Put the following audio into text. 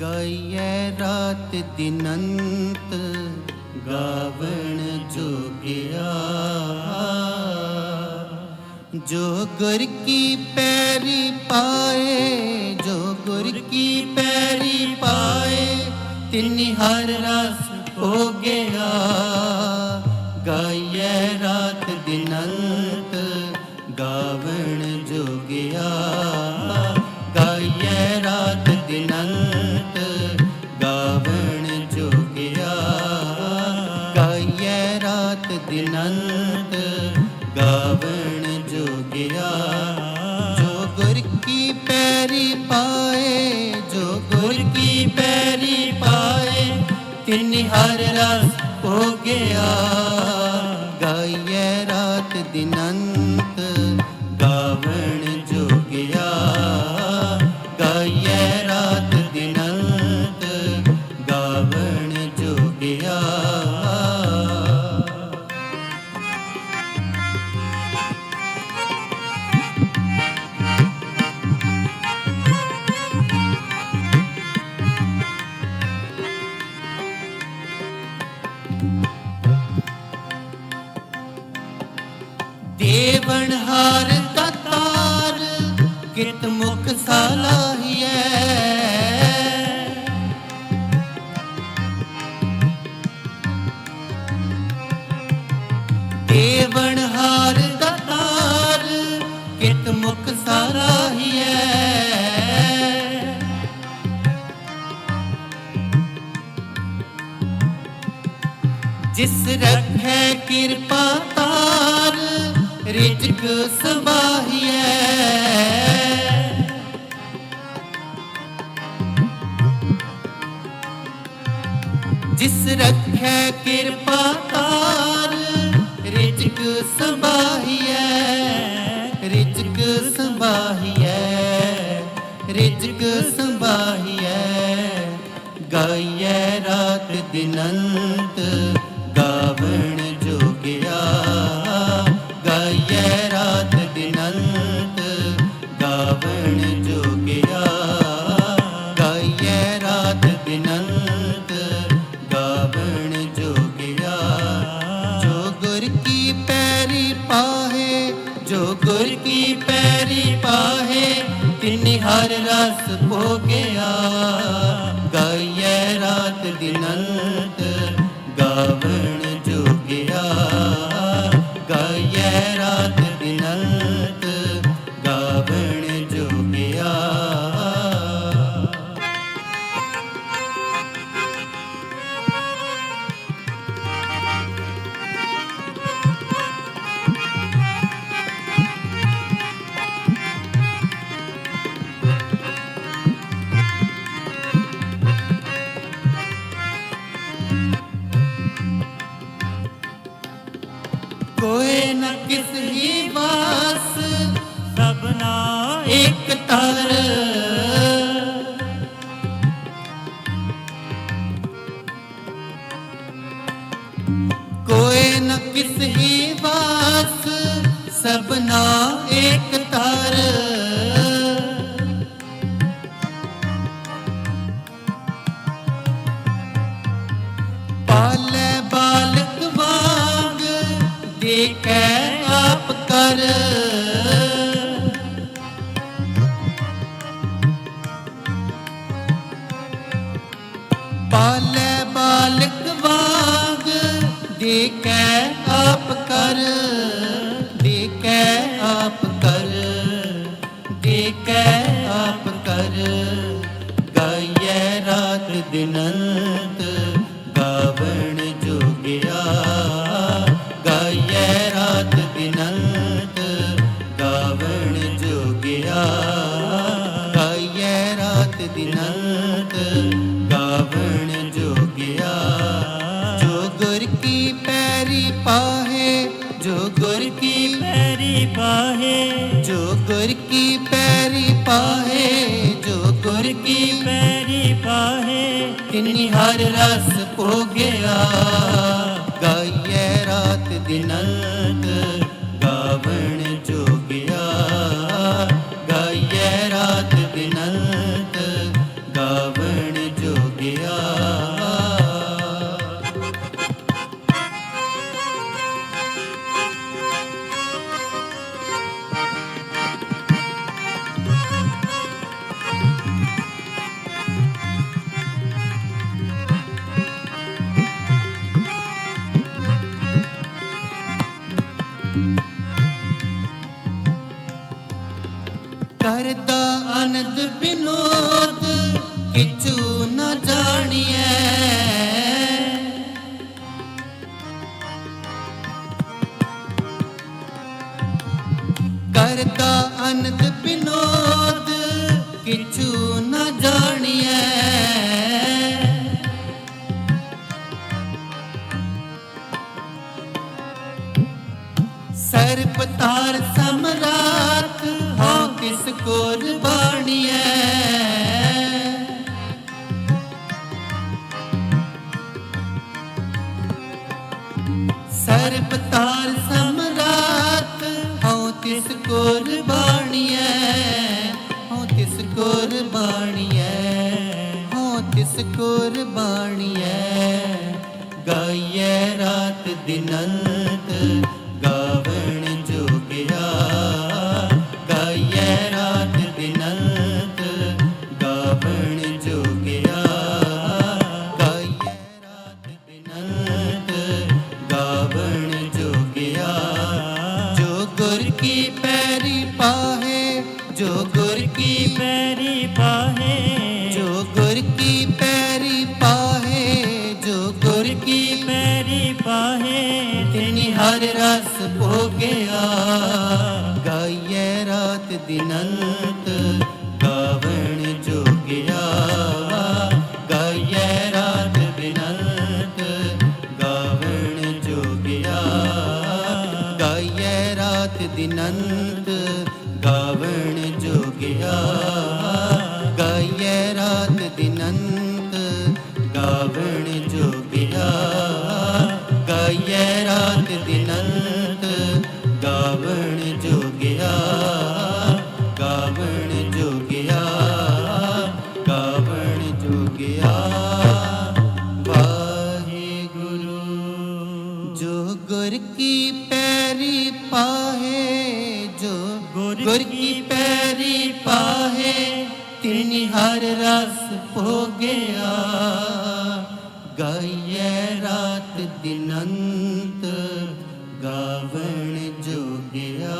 ਗਾਈਐ ਰਾਤ ਦਿਨੰਤ ਗਾਵਣ ਜੋਗਿਆ। ਜੋ ਗੁਰ ਕੀ ਪੈਰੀ ਪਾਏ ਜੋ ਗੁਰ ਕੀ ਪੈਰੀ ਪਾਏ, ਤਿਨਿ ਹਰ ਰਸ ਹੋ ਗਿਆ। ਹਾਰ ਦਾਤਾਰ ਕਿਤ ਮੁਖ ਸਾਲਾਹੀਐ ਦੇਵਨ ਹਾਰ ਦਾਤਾਰ ਕਿਤ ਮੁਖ ਸਾਰਾਹੀਐ ਜਿਸ ਰੱਖੈ ਕਿਰਪਾ ਤਾਰ ਰਿਜਕ ਸਬਾਹੀਐ ਜਿਸ ਰੱਖੈ ਕਿਰਪਾ ਤਾਰ ਰਿਜਕ ਸਬਾਹੀਐ ਰਿਜਕ ਸਬਾਹੀਐ ਰਿਜਕ ਸਬਾਹੀਐ ਗਾਈਐ ਰਾਤ ਦਿਨੰਤ। ਰਸ ਭੋਗਿਆ ਗਾਈਐ ਰਾਤ ਦਿਨੰਤ ਕੋਏ ਨਾ ਕਿਸ ਹੀ ਵਾਸ ਸਭਨਾ ਇੱਕ ਤਰ ਕੋਏ ਨ ਕਿਸ ਹੀ ਵਾਸ ਸਭਨਾ ਇੱਕ ਤਰ ਦੇਖੈ ਆਪ ਕਰ। ਪਾਲੇ ਬਾਲਕ ਵਾਂਗ ਦੇਖੈ ਆਪ ਕਰ। ਦੇਖੈ ਆਪ ਕਰ ਦੇਖੈ ਆਪ ਕਰ। ਗਾਈਐ ਰਾਤ ਦਿਨੰਤ ਪਾਹੇ ਜੋ ਗੁਰ ਕੀ ਪੈਰੀ ਪਾਹੇ ਜੋ ਗੁਰ ਕੀ ਪੈਰੀ ਪਾਹੇ ਤਿਨਿ ਹਰ ਰਸ ਭੋਗਿਆ ਗਾਈਐ ਰਾਤ ਦਿਨੰਤ ਆਨੰਦ ਬਿਨੋਦ ਕਿਛੂ ਨ ਜਾਣੀਐ। ਕਰਤਾ ਅਨੰਦ ਬਿਨੋਦ ਕਿਛੂ ਨ ਜਾਣੀਐ। ਸਰਪ ਤਾਰ ਸਮਰਾਟ ਹੋ ਕਿਸ ਕੋਰ ਬਾਣੀਐ? ਸਰਪ ਤਾਰ ਸਮਰਾਟ ਹੋ ਤਿਸ ਕੋਰ ਬਾਣੀਐ? ਹੋ ਤਿਸ ਕੋਰ ਬਾਣੀਐ? ਹੋ ਤਿਸ ਕੋਰ ਬਾਣੀਐ? ਗਾਈਐ ਰਾਤ ਦਿਨੰਤ ਕੀ ਪੈਰੀ ਪਾਹੇ ਤਿਨੀ ਹਰ ਰਸ ਭੋਗਿਆ ਗਾਈਐ ਰਾਤ ਦਿਨੰਤ ਗਾਵਣ ਜੋਗਿਆ ਗਾਈਐ ਰਾਤ ਬਿਨੰਤ ਗਾਵਣ ਜੋਗਿਆ ਗਾਈਐ ਰਾਤ ਦਿਨੰਤ ਗੁਰ ਕੀ ਪੈਰੀ ਪਾਹੇ ਜੋ ਗੁਰ ਕੀ ਪੈਰੀ ਪਾਹੇ ਤਿਨੀ ਹਰ ਰਸ ਭੋਗਿਆ। ਗਾਈਐ ਰਾਤ ਦਿਨੰਤ ਗਾਵਣ ਜੋਗਿਆ।